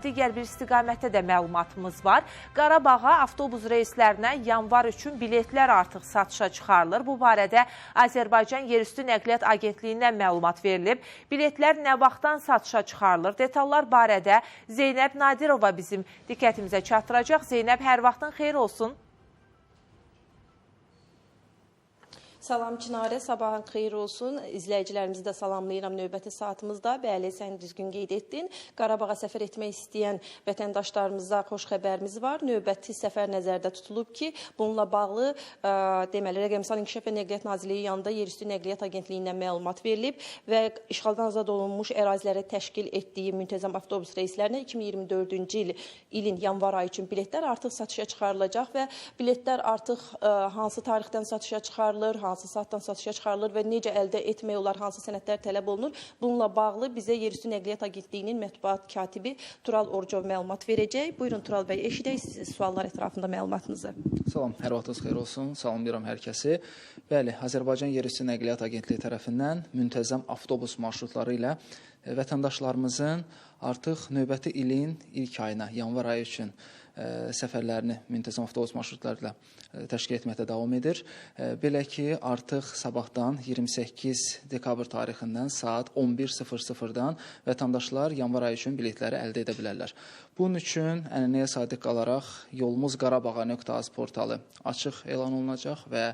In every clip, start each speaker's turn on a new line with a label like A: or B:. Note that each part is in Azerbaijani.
A: Digər bir istiqamətdə də məlumatımız var. Qarabağa avtobus reyslərinə yanvar üçün biletlər artıq satışa çıxarılır. Bu barədə Azərbaycan Yerüstü Nəqliyyat Agentliyindən məlumat verilib. Biletlər nə vaxtdan satışa çıxarılır? Detallar barədə Zeynəb Nadirova bizim diqqətimizə çatdıracaq. Zeynəb, hər vaxtın xeyir olsun.
B: Salam Çinarə, sabahın xeyir olsun. İzləyicilərimizi də salamlayıram növbəti saatımızda. Bəli, sən düzgün qeyd etdin. Qarabağa səfər etmək istəyən vətəndaşlarımıza xoş xəbərimiz var. Növbəti səfər nəzərdə tutulub ki, bununla bağlı ə, deməli Rəqəmsal İnkişaf və Nəqliyyat Nazirliyi yanında Yerüstü Nəqliyyat Agentliyindən məlumat verilib və işğaldan azad olunmuş ərazilərə təşkil etdiyi müntəzəm avtobus reyslərinə 2024-cü il ilin yanvar ayı üçün biletlər artıq satışa çıxarılacaq və biletlər artıq ə, hansı tarixdən satışa çıxarılır, hansı saatdan satışa çıxarılır və necə əldə etmək olar, hansı sənədlər tələb olunur. Bununla bağlı bizə Yerüstü Nəqliyyat Agentliyinin mətbuat katibi Tural Orcov məlumat verəcək. Buyurun Tural bəy, eşidək siz suallar ətrafında məlumatınızı.
C: Salam, hər vaxtınız xeyir olsun. Salamlayıram hər kəsi. Bəli, Azərbaycan Yerüstü Nəqliyyat Agentliyi tərəfindən müntəzəm avtobus marşrutları ilə e, vətəndaşlarımızın artıq növbəti ilin ilk ayına, yanvar ayı üçün səfərlərini müntəzəm avtobus marşrutları ilə ə, təşkil etməkdə davam edir. Ə, Belə ki, artıq sabahdan 28 dekabr tarixindən saat 11:00-dan vətəndaşlar yanvar ayı üçün biletləri əldə edə bilərlər. Bunun üçün ənənəyə sadiq qalaraq yolumuz qarabağa.az portalı açıq elan olunacaq və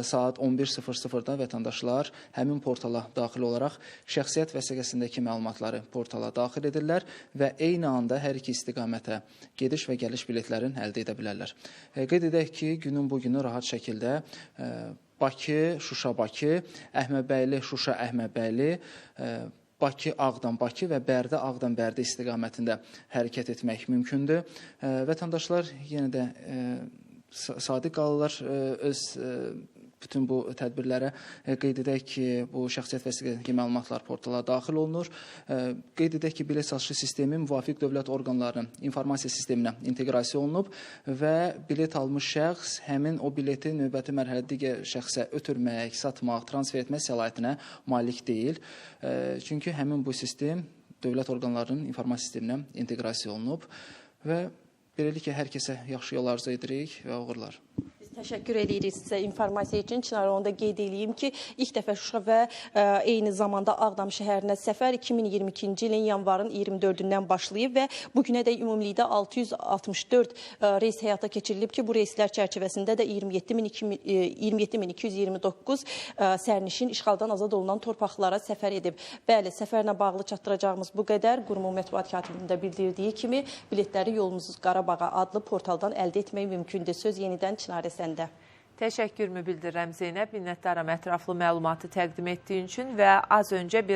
C: saat 11:00-da vətəndaşlar həmin portala daxil olaraq şəxsiyyət vəsiqəsindəki məlumatları portala daxil edirlər və eyni anda hər iki istiqamətə gediş və gəliş biletlərini əldə edə bilərlər. E, Qeyd edək ki, günün bu günü rahat şəkildə e, Bakı, Şuşa, Bakı, Əhmədbəyli, Şuşa, Əhmədbəyli, e, Bakı, Ağdam, Bakı və Bərdə, Ağdam, Bərdə istiqamətində hərəkət etmək mümkündür. Vətəndaşlar yenə də sa- sadiq qalırlar öz bütün bu tədbirlərə e, qeyd edək ki, bu şəxsiyyət vəsiqəsindəki məlumatlar portala daxil olunur. E, Qeyd edək ki, bilet satışı sistemi müvafiq dövlət orqanlarının informasiya sisteminə inteqrasiya olunub və bilet almış şəxs həmin o bileti növbəti mərhələdə digər şəxsə ötürmək, satmaq, transfer etmək səlahiyyətinə malik deyil. E, Çünki həmin bu sistem dövlət orqanlarının informasiya sisteminə inteqrasiya olunub və beləliklə hər kəsə yaxşı yol arzu edirik və uğurlar.
B: Təşəkkür edirik sizə informasiya üçün. Çinarə onu da qeyd edeyim ki, ilk dəfə Şuşa və ə, eyni zamanda Ağdam şəhərinə səfər 2022-ci ilin yanvarın 24-dən başlayıb və bu günədək ümumilikdə 664 ə, reys həyata keçirilib ki, bu reyslər çərçivəsində də 27229 sərnişin işğaldan azad olunan torpaqlara səfər edib. Bəli, səfərlə bağlı çatdıracağımız bu qədər. Qurumun mətbuat katibinin də bildirdiyi kimi biletləri yolumuz Qarabağa adlı portaldan əldə etmək mümkündür. Söz yenidən Çinarə səndə.
A: Təşəkkürümü bildirirəm Zeynəb. Minnətdaram ətraflı məlumatı təqdim etdiyin üçün və az öncə bir